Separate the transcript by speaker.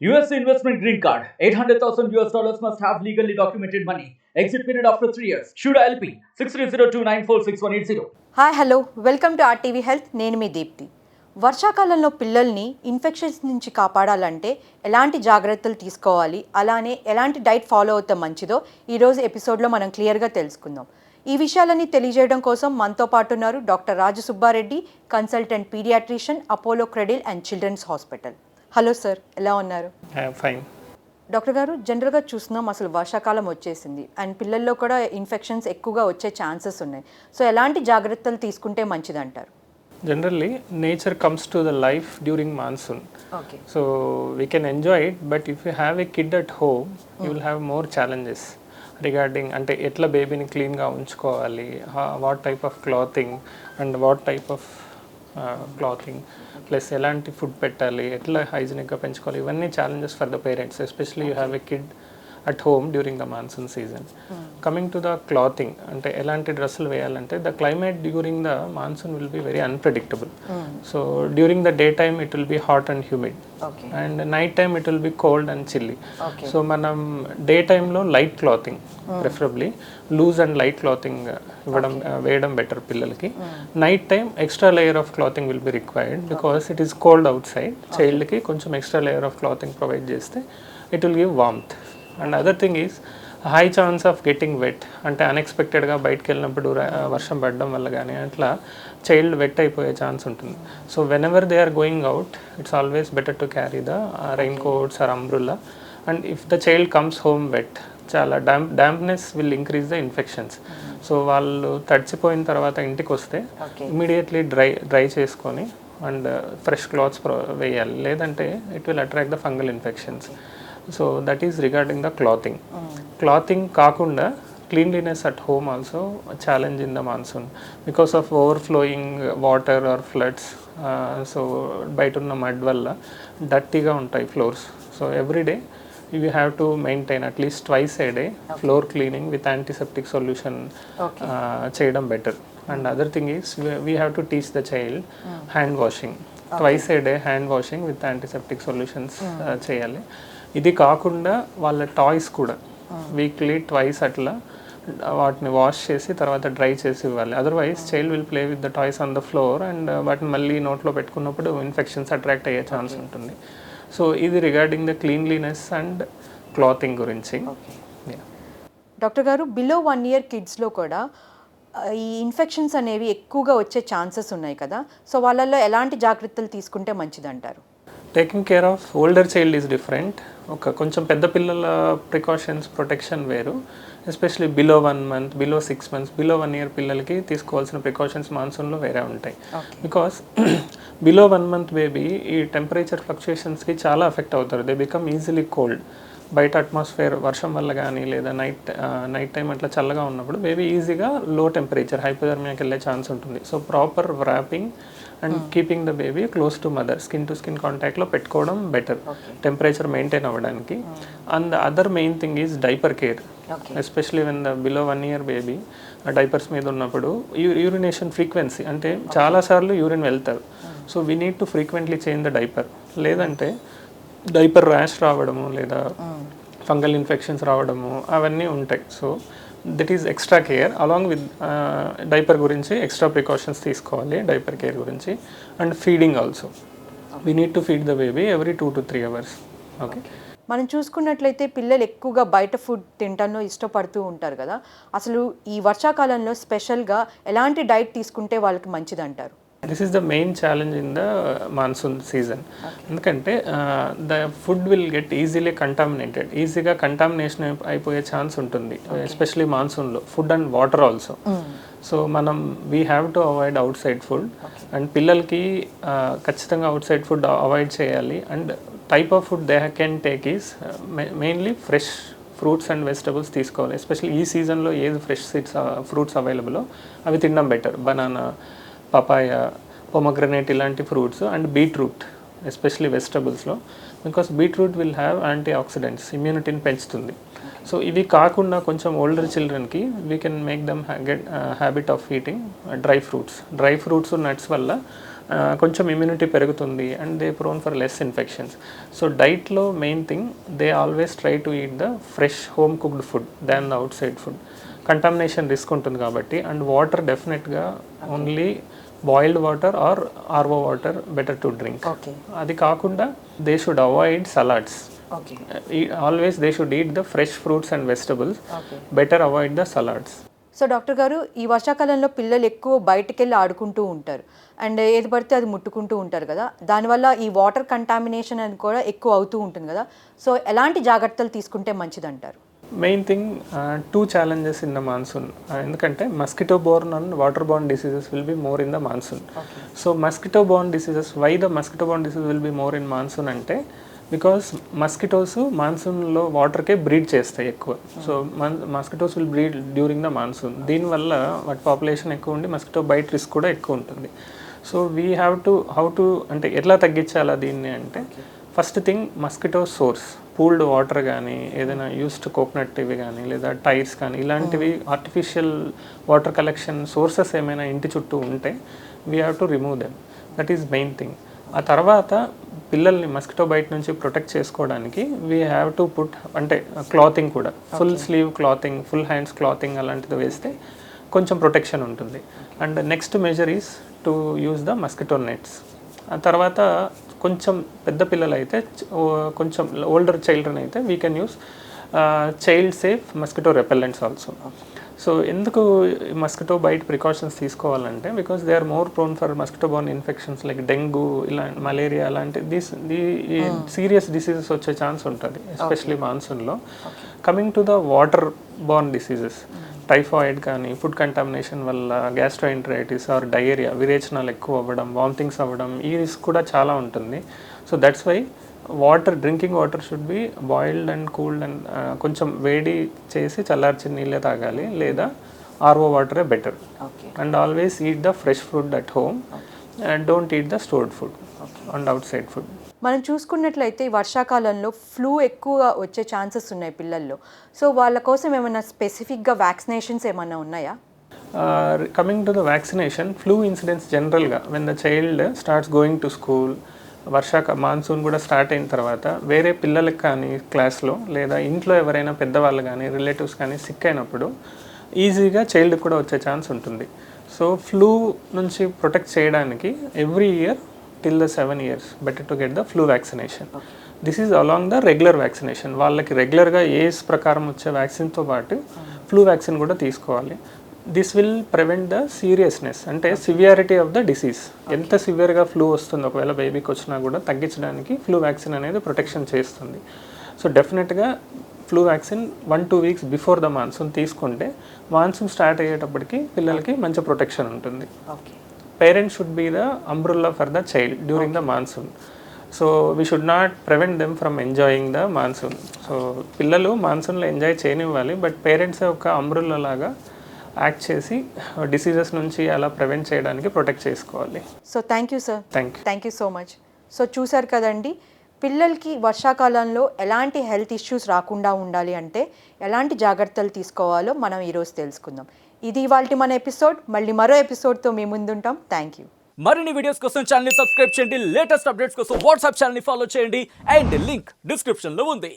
Speaker 1: US investment green card. 800,000 US dollars must have legally documented money. Exit period after 3 years. Shuda LP 6302946180.
Speaker 2: Hi hello welcome to RTV health నేను మీ దీప్తి వర్షాకాలంలో పిల్లల్ని infections నుంచి కాపాడాలంటే ఎలాంటి జాగ్రత్తలు తీసుకోవాలి అలానే ఎలాంటి డైట్ ఫాలో అవుతే మంచిదో ఈరోజు ఎపిసోడ్లో మనం క్లియర్గా తెలుసుకుందాం ఈ విషయాలన్నీ తెలియజేయడం కోసం మనతో పాటు ఉన్నారు doctor Raju Subbareddy consultant paediatrician Apollo cradle and children's hospital hello sir ఎలా ఉన్నారు?
Speaker 3: ఫైన్.
Speaker 2: డాక్టర్ గారు జనరల్గా చూస్తున్నాం అసలు వర్షాకాలం వచ్చేసింది. అండ్ పిల్లల్లో కూడా ఇన్ఫెక్షన్స్ ఎక్కువగా వచ్చే ఛాన్సెస్ ఉన్నాయి. సో ఎలాంటి జాగ్రత్తలు తీసుకుంటే మంచిదంటారు?
Speaker 3: Generally nature comes to the life during monsoon
Speaker 2: okay.
Speaker 3: So we can enjoy it but if you have a kid at home you will have more challenges regarding అంటే ఎట్లా బేబీని క్లీన్గా ఉంచుకోవాలి what type of clothing and what type of clothing plus ఎలాంటి food పెట్టాలి ఎట్లా హైజీనిక్గా పెంచుకోవాలి ఇవన్నీ challenges for the parents especially you have a kid at home during the monsoon season coming to the clothing అంటే ఎలాంటి డ్రెస్సులు వేయాలంటే the climate during the monsoon will be very unpredictable so during the day time it will be hot and humid and night time it will be cold and chilly. So మనం day టైంలో light clothing preferably loose and light clothing ఇవ్వడం uh, వేయడం better పిల్లలకి. Night time extra layer of clothing will be required because it is cold outside చైల్డ్కి కొంచెం extra layer of clothing provide చేస్తే it will give warmth and other thing is high chance of getting wet అంటే అన్ఎక్స్పెక్టెడ్గా బయటకు వెళ్ళినప్పుడు వర్షం పడడం వల్ల కానీ అట్లా చైల్డ్ వెట్ అయిపోయే ఛాన్స్ ఉంటుంది. So whenever they are going out it's always better to carry the raincoats or umbrella and if the child comes home wet చాలా damp dampness will increase the infections so వాళ్ళు తడిచిపోయిన తర్వాత ఇంటికి వస్తే. Immediately dry dry చేసుకొని and fresh clothes వేయాలి. లేదంటే it will attract the fungal infections so that is regarding the clothing clothing కాకుండా cleanliness at home also challenge in the monsoon because of overflowing water or floods so బయట ఉన్న mud వల్ల డర్టీగా ఉంటాయి floors so every day you have to maintain at least twice a day floor cleaning with antiseptic solution
Speaker 2: Okay.
Speaker 3: చేయడం better and other thing is we have to teach the child hand washing twice a day hand washing with antiseptic solutions చేయాలి. ఇది కాకుండా వాళ్ళ toys కూడా. Weekly twice అట్లా వాటిని wash చేసి తర్వాత డ్రై చేసి ఇవ్వాలి. Otherwise child will play with the toys on the floor and వాటిని మళ్ళీ నోట్లో పెట్టుకున్నప్పుడు ఇన్ఫెక్షన్స్ అట్రాక్ట్ అయ్యే ఛాన్స్ ఉంటుంది. సో ఇది regarding the cleanliness and clothing గురించి.
Speaker 2: డాక్టర్ గారు బిలో వన్ ఇయర్ కిడ్స్లో కూడా ఈ ఇన్ఫెక్షన్స్ అనేవి ఎక్కువగా వచ్చే ఛాన్సెస్ ఉన్నాయి కదా. సో వాళ్ళల్లో ఎలాంటి జాగ్రత్తలు తీసుకుంటే మంచిదంటారు?
Speaker 3: Taking care of older child is different ఒక కొంచెం పెద్ద పిల్లల ప్రికాషన్స్ ప్రొటెక్షన్ వేరు. Especially below one month below six months below one year పిల్లలకి తీసుకోవాల్సిన ప్రికాషన్స్ మాన్సూన్లో వేరే ఉంటాయి. Because below one month baby ఈ టెంపరేచర్ ఫ్లక్చుయేషన్స్కి చాలా ఎఫెక్ట్ అవుతారు. దే బికమ్ ఈజీలీ కోల్డ్ బయట అట్మాస్ఫియర్ వర్షం వల్ల కానీ లేదా నైట్ నైట్ టైం అట్లా చల్లగా ఉన్నప్పుడు బేబీ ఈజీగా లో టెంపరేచర్ హైపోథర్మియాకి వెళ్ళే ఛాన్స్ ఉంటుంది. So proper wrapping and keeping the baby close to mother skin to skin కాంటాక్ట్లో పెట్టుకోవడం బెటర్ టెంపరేచర్ మెయింటైన్ అవ్వడానికి. And other main thing is diaper care especially when the below one year baby ఆ diapers మీద ఉన్నప్పుడు urination frequency అంటే చాలాసార్లు urine వెళ్తారు. So we need to frequently change the diaper లేదంటే డైపర్ ర్యాష్ రావడము లేదా ఫంగల్ ఇన్ఫెక్షన్స్ రావడము అవన్నీ ఉంటాయి. So that is extra care along with diaper గురించి ఎక్స్ట్రా ప్రికాషన్స్ తీసుకోవాలి డైపర్ కేర్ గురించి. And feeding also. We need to feed the baby every two to three hours. Okay.
Speaker 2: మనం చూసుకున్నట్లయితే పిల్లలు ఎక్కువగా బయట ఫుడ్ తినడంలో ఇష్టపడుతూ ఉంటారు కదా. అసలు ఈ వర్షాకాలంలో స్పెషల్గా ఎలాంటి డైట్ తీసుకుంటే వాళ్ళకి మంచిదంటారు?
Speaker 3: This is the main challenge in the monsoon season ఎందుకంటే the food will get easily contaminated ఈజీగా కంటామినేషన్ అయిపోయే ఛాన్స్ ఉంటుంది especially మాన్సూన్లో food and water also so మనం we have to avoid outside food and పిల్లలకి ఖచ్చితంగా అవుట్ సైడ్ ఫుడ్ అవాయిడ్ చేయాలి and type of food they can take is mainly fresh fruits and vegetables తీసుకోవాలి. Especially ఈ సీజన్లో ఏది fresh seeds fruits అవైలబులో అవి తినడం బెటర్ బనానా పపాయ పొమగ్రనేట్ ఇలాంటి fruits and beetroot especially వెజిటబుల్స్లో because beetroot will have antioxidants ఇమ్యూనిటీని పెంచుతుంది. So ఇవి కాకుండా కొంచెం older చిల్డ్రన్కి we can make them get habit of eating dry fruits dry fruits nuts వల్ల కొంచెం immunity పెరుగుతుంది and they prone for less infections so డైట్లో main thing they always try to eat the fresh home cooked food than the outside food contamination risk ఉంటుంది కాబట్టి and water డెఫినెట్గా only boiled water or RO water better to drink అది కాకుండా they should avoid salads always they should eat the fresh fruits and vegetables better avoid the salads
Speaker 2: so doctor గారు ఈ వర్షాకాలంలో పిల్లలు ఎక్కువ బయటికి వెళ్ళి ఆడుకుంటూ ఉంటారు. అండ్ ఏది పడితే అది ముట్టుకుంటూ ఉంటారు కదా. దానివల్ల ఈ వాటర్ కంటామినేషన్ అని కూడా ఎక్కువ అవుతూ ఉంటుంది కదా. సో ఎలాంటి జాగ్రత్తలు తీసుకుంటే మంచిదంటారు?
Speaker 3: Main thing two challenges in the monsoon ఎందుకంటే mosquito borne and water borne diseases will be more in the monsoon so mosquito borne diseases why the mosquito borne disease will be more in monsoon అంటే because mosquitoes మాన్సూన్లో వాటర్కే breed చేస్తాయి ఎక్కువ. So mosquitoes will breed during the monsoon దీనివల్ల వాటి population ఎక్కువ ఉండి mosquito bite risk కూడా ఎక్కువ ఉంటుంది. So we have to how to అంటే ఎట్లా తగ్గించాలా దీన్ని అంటే first thing mosquito source pooled water కానీ ఏదైనా యూస్డ్ కోకోనట్ ఇవి కానీ లేదా టైర్స్ కానీ ఇలాంటివి ఆర్టిఫిషియల్ వాటర్ కలెక్షన్ సోర్సెస్ ఏమైనా ఇంటి చుట్టూ ఉంటే we have to remove them that is main thing ఆ తర్వాత పిల్లల్ని మస్కిటో బయట నుంచి ప్రొటెక్ట్ చేసుకోవడానికి వీ హ్యావ్ టు పుట్ అంటే క్లాతింగ్ కూడా full sleeve clothing full hands clothing అలాంటిది వేస్తే కొంచెం ప్రొటెక్షన్ ఉంటుంది. And next measure is to use the mosquito nets ఆ తర్వాత కొంచెం పెద్ద పిల్లలు అయితే కొంచెం ఓల్డర్ చిల్డ్రన్ అయితే we can use child safe mosquito repellents also so ఎందుకు మస్కిటో బైట్ ప్రికాషన్స్ తీసుకోవాలంటే because they are more prone for mosquito borne infections like dengue ఇలా మలేరియా అలాంటి దిస్ ది సీరియస్ డిసీజెస్ వచ్చే ఛాన్స్ ఉంటుంది especially మాన్సూన్లో coming to the water borne diseases typhoid కానీ food contamination వల్ల gastroenteritis or diarrhoea విరేచనాలు ఎక్కువ అవ్వడం వామిటింగ్స్ అవ్వడం ఈ రిస్క్ కూడా చాలా ఉంటుంది. So that's why water drinking water should be boiled and cooled and కొంచెం వేడి చేసి చల్లార్చిన నీళ్ళే తాగాలి లేదా ఆర్ఓ వాటరే better. And always eat the fresh food at home and don't eat the stored food and outside food.
Speaker 2: మనం చూసుకున్నట్లయితే ఈ వర్షాకాలంలో ఫ్లూ ఎక్కువగా వచ్చే ఛాన్సెస్ ఉన్నాయి పిల్లల్లో. సో వాళ్ళ కోసం ఏమైనా స్పెసిఫిక్గా వ్యాక్సినేషన్స్ ఏమైనా ఉన్నాయా?
Speaker 3: Coming to the vaccination flu incidents జనరల్గా when the child starts going to school వర్షాక monsoon కూడా స్టార్ట్ అయిన తర్వాత వేరే పిల్లలకి కానీ క్లాస్లో లేదా ఇంట్లో ఎవరైనా పెద్దవాళ్ళు కానీ రిలేటివ్స్ కానీ సిక్ అయినప్పుడు ఈజీగా చైల్డ్ కూడా వచ్చే ఛాన్స్ ఉంటుంది. సో ఫ్లూ నుంచి ప్రొటెక్ట్ చేయడానికి every year till the seven years better to get the flu vaccination this is along the regular vaccination వాళ్ళకి రెగ్యులర్గా ఏజ్ ప్రకారం వచ్చే వ్యాక్సిన్తో పాటు ఫ్లూ వ్యాక్సిన్ కూడా తీసుకోవాలి. This will prevent the seriousness అంటే సివియారిటీ ఆఫ్ ద డిసీజ్ ఎంత సివియర్గా ఫ్లూ వస్తుంది ఒకవేళ బేబీకి వచ్చినా కూడా తగ్గించడానికి ఫ్లూ వ్యాక్సిన్ అనేది ప్రొటెక్షన్ చేస్తుంది. సో డెఫినెట్గా flu vaccine one two weeks before the monsoon తీసుకుంటే మాన్సూన్ స్టార్ట్ అయ్యేటప్పటికి పిల్లలకి మంచి ప్రొటెక్షన్ ఉంటుంది.
Speaker 2: Okay
Speaker 3: parents should be the umbrella for the child during the monsoon so we should not prevent them from enjoying the monsoon so పిల్లలు మాన్సూన్లో enjoy చేయనివ్వాలి but parents ఒక umbrella లాగా act చేసి diseases నుంచి అలా ప్రివెంట్ చేయడానికి protect చేసుకోవాలి.
Speaker 2: So thank you sir
Speaker 3: thank you
Speaker 2: thank you so much so చూసారు కదండి పిల్లలకి వర్షాకాలంలో ఎలాంటి హెల్త్ ఇష్యూస్ రాకుండా ఉండాలి అంటే ఎలాంటి జాగ్రత్తలు తీసుకోవాలో మనం ఈరోజు తెలుసుకుందాం. ఇది ఇవాళ మన ఎపిసోడ్. మళ్ళీ మరో ఎపిసోడ్తో మీ ముందుంటాం. థ్యాంక్ యూ
Speaker 1: మరిన్ని వీడియోస్ కోసం ఛానల్ సబ్స్క్రైబ్ చేయండి. లేటెస్ట్ అప్డేట్స్ కోసం వాట్సాప్ ఛానల్ని ఫాలో చేయండి. అండ్ లింక్ డిస్క్రిప్షన్లో ఉంది.